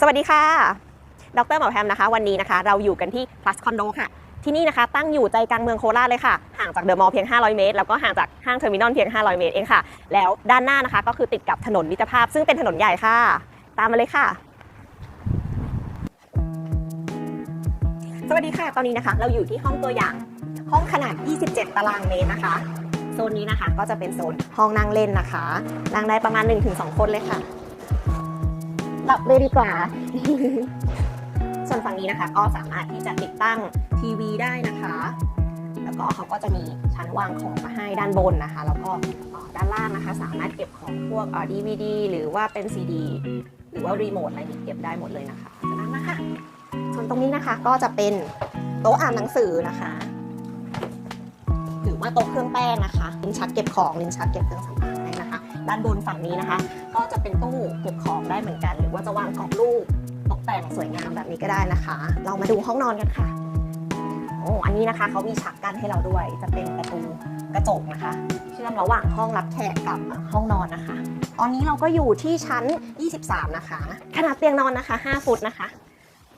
สวัสดีค่ะ ดรหมอแพมนะคะ วันนี้นะคะ เราอยู่กันที่ Plus Condo ค่ะ ที่นี่นะคะ ตั้งอยู่ใจกลางเมืองโคราชเลยค่ะ ห่างจากเดอะมอลล์เพียง 500 เมตร แล้วก็ห่างจากห้างเทอร์มินอลเพียง 500 เมตรเองค่ะ แล้วด้านหน้านะคะ ก็คือติดกับถนนมิตรภาพ ซึ่งเป็นถนนใหญ่ค่ะ ตามมาเลยค่ะ สวัสดีค่ะ ตอนนี้นะคะ เราอยู่ที่ห้องตัวอย่าง ห้องขนาด 27 ตารางเมตรนะคะ โซนนี้นะคะ ก็จะเป็นโซนห้องนั่งเล่นนะคะ นั่งได้ประมาณ 1-2 คนเลยค่ะ หลับเลยดีกว่า ส่วนฝั่งนี้นะคะ ก็สามารถที่จะติดตั้งทีวีได้นะคะ แล้วก็เขาก็จะมีชั้นวางของมาให้ด้านบนนะคะ แล้วก็ด้านล่างนะคะ สามารถเก็บของพวกดีวีดีหรือว่าเป็นซีดีหรือว่ารีโมทอะไรนี้เก็บได้หมดเลยนะคะจากนั้นนะคะส่วนตรงนี้นะคะก็จะเป็นโต๊ะอ่านหนังสือนะคะหรือว่าโต๊ะเครื่องแป้งนะคะลิ้นชักเก็บของลิ้นชักเก็บเครื่องสำอาง ด้านบนฝั่งนี้นะคะ ก็จะเป็นตู้เก็บของได้เหมือนกัน หรือว่าจะวางกรอบรูปตกแต่งสวยงามแบบนี้ก็ได้นะคะ เรามาดูห้องนอนกันค่ะโอ้อันนี้นะคะเขามีฉากกั้นให้เราด้วย จะเป็นประตูกระจกนะคะเชื่อมระหว่างห้องรับแขกกับห้องนอนนะคะ ตอนนี้เราก็อยู่ที่ชั้น 23 นะคะ ขนาดเตียงนอนนะคะ 5 ฟุตนะคะ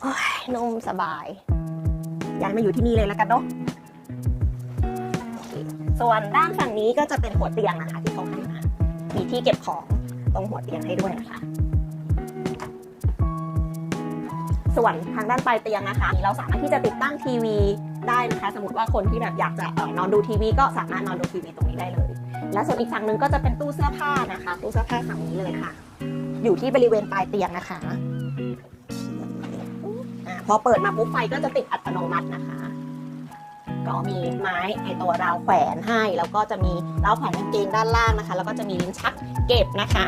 โอ้ยนุ่มสบายย้ายมาอยู่ที่นี่เลยแล้วกันเนาะส่วนด้านฝั่งนี้ก็จะเป็นหัวเตียงนะคะที่เขาให้มา มีที่เก็บของตรงหัวเตียงให้ด้วยนะคะ ส่วนทางด้านปลายเตียงนะคะ เราสามารถที่จะติดตั้งทีวีได้นะคะ สมมติว่าคนที่แบบอยากจะออนอนดูทีวีก็สามารถนอนดูทีวีตรงนี้ได้เลย และส่วนอีกฝั่งหนึ่งก็จะเป็นตู้เสื้อผ้านะคะ ตู้เสื้อผ้าฝั่งนี้เลยค่ะ อยู่ที่บริเวณปลายเตียงนะคะอ่าพอเปิดมาปุ๊บไฟก็จะติดอัตโนมัตินะคะ ก็มีไม้ไอตัวราวแขวนให้ แล้วก็จะมีราวแขวนกางเกงด้านล่างนะคะ แล้วก็จะมีลิ้นชักเก็บนะคะ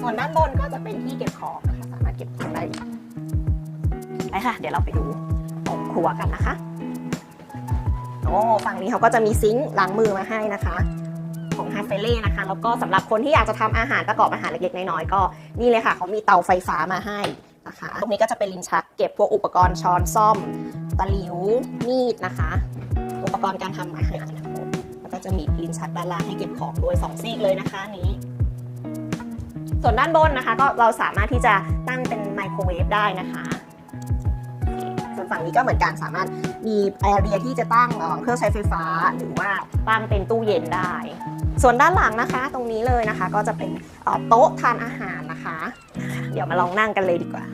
ส่วนด้านบนก็จะเป็นที่เก็บของนะคะสามารถเก็บของได้ไปค่ะ เดี๋ยวเราไปดูตรงครัวกันนะคะโอ้ฝั่งนี้เขาก็จะมีซิงค์ล้างมือมาให้นะคะ ของฮาเฟเล่นะคะ แล้วก็สำหรับคนที่อยากจะทำอาหารประกอบอาหารเล็กๆน้อยๆก็นี่เลยค่ะเขามีเตาไฟฟ้ามาให้ นะคะ ตรงนี้ก็จะเป็นลิ้นชักเก็บพวกอุปกรณ์ช้อนซ่อม ตะหลิว มีดนะคะ อุปกรณ์การทำอาหารนะคะแล้วก็จะมีลิ้นชักด้านล่างให้เก็บของด้วยสองซีกเลยนะคะนี้ ส่วนด้านบนนะคะก็เราสามารถที่จะตั้งเป็นไมโครเวฟได้นะคะส่วนฝั่งนี้ก็เหมือนกันสามารถมีแอเรียที่จะตั้งเอ่อเครื่องใช้ไฟฟ้า หรือว่าตั้งเป็นตู้เย็นได้ ส่วนด้านหลังนะคะ ตรงนี้เลยนะคะ ก็จะเป็นโต๊ะทานอาหารนะคะ เดี๋ยวมาลองนั่งกันเลยดีกว่า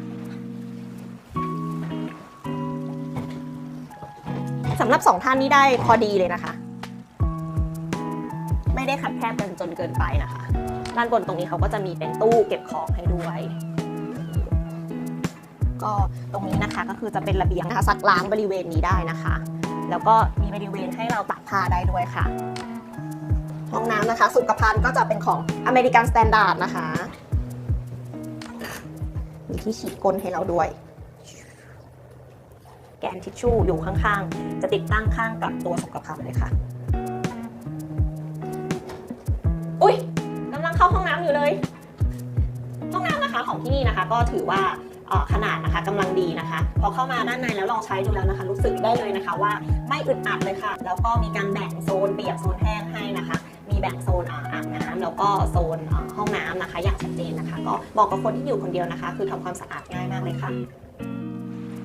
สำหรับสองท่านนี้ได้พอดีเลยนะคะ ไม่ได้ขัดแคบกันจนเกินไปนะคะ ด้านบนตรงนี้เขาก็จะมีเป็นตู้เก็บของให้ด้วย ก็ตรงนี้นะคะก็คือจะเป็นระเบียงนะคะซักล้างบริเวณนี้ได้นะคะ แล้วก็มีบริเวณให้เราตักผ้าได้ด้วยค่ะ ห้องน้ำนะคะ สุขภัณฑ์ก็จะเป็นของอเมริกันสแตนดาร์ดนะคะ มีที่ฉีดก้นให้เราด้วย แกนทิชชู่อยู่ข้างๆ จะติดตั้งข้างกับตัวสุขภัณฑ์เลยค่ะ อุ้ยกำลังเข้าห้องน้ำอยู่เลย ห้องน้ำนะคะของที่นี่นะคะ ก็ถือว่าขนาดนะคะกำลังดีนะคะ พอเข้ามาด้านในแล้วลองใช้ดูแล้วนะคะ รู้สึกได้เลยนะคะว่าไม่อึดอัดเลยค่ะ แล้วก็มีการแบ่งโซนเปียกโซนแห้งให้นะคะ มีแบ่งโซนอาอาบน้ำแล้วก็โซน บอกกับคนที่อยู่คนเดียวนะคะ คือทำความสะอาดง่ายมากเลยค่ะ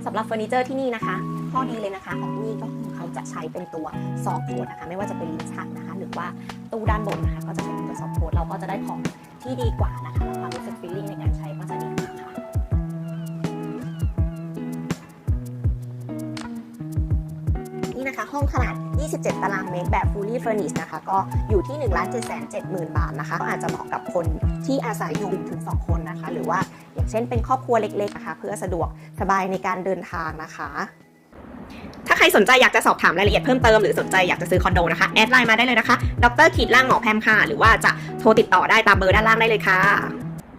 สำหรับเฟอร์นิเจอร์ที่นี่นะคะ ข้อดีเลยนะคะของที่นี่ก็คือเขาจะใช้เป็นตัวซอฟต์โพดนะคะ ไม่ว่าจะเป็นลิ้นชักนะคะ หรือว่าตู้ด้านบนนะคะ ก็จะเป็นตัวซอฟต์โพดเราก็จะได้ของที่ดีกว่านะคะแล้วความรู้สึกฟีลลิ่งในการใช้ก็จะดี ห้องขนาด 27 ตารางเมตรแบบ fully furnished นะคะ ก็อยู่ที่ 1 7 7 0 0 0 0 บาทนะคะก็อาจจะเหมาะกับคนที่อาศัยอยู่ถึง 2 คนนะคะ หรือว่าอย่างเช่นเป็นครอบครัวเล็กๆนะคะ เพื่อสะดวกสบายในการเดินทางนะคะถ้าใครสนใจอยากจะสอบถามรายละเอียดเพิ่มเติมหรือสนใจอยากจะซื้อคอนโดนะคะ แอดไลน์มาได้เลยนะคะ ดรขีดล่างหมอแพมค่ะ หรือว่าจะโทรติดต่อได้ตามเบอร์ด้านล่างได้เลยค่ะ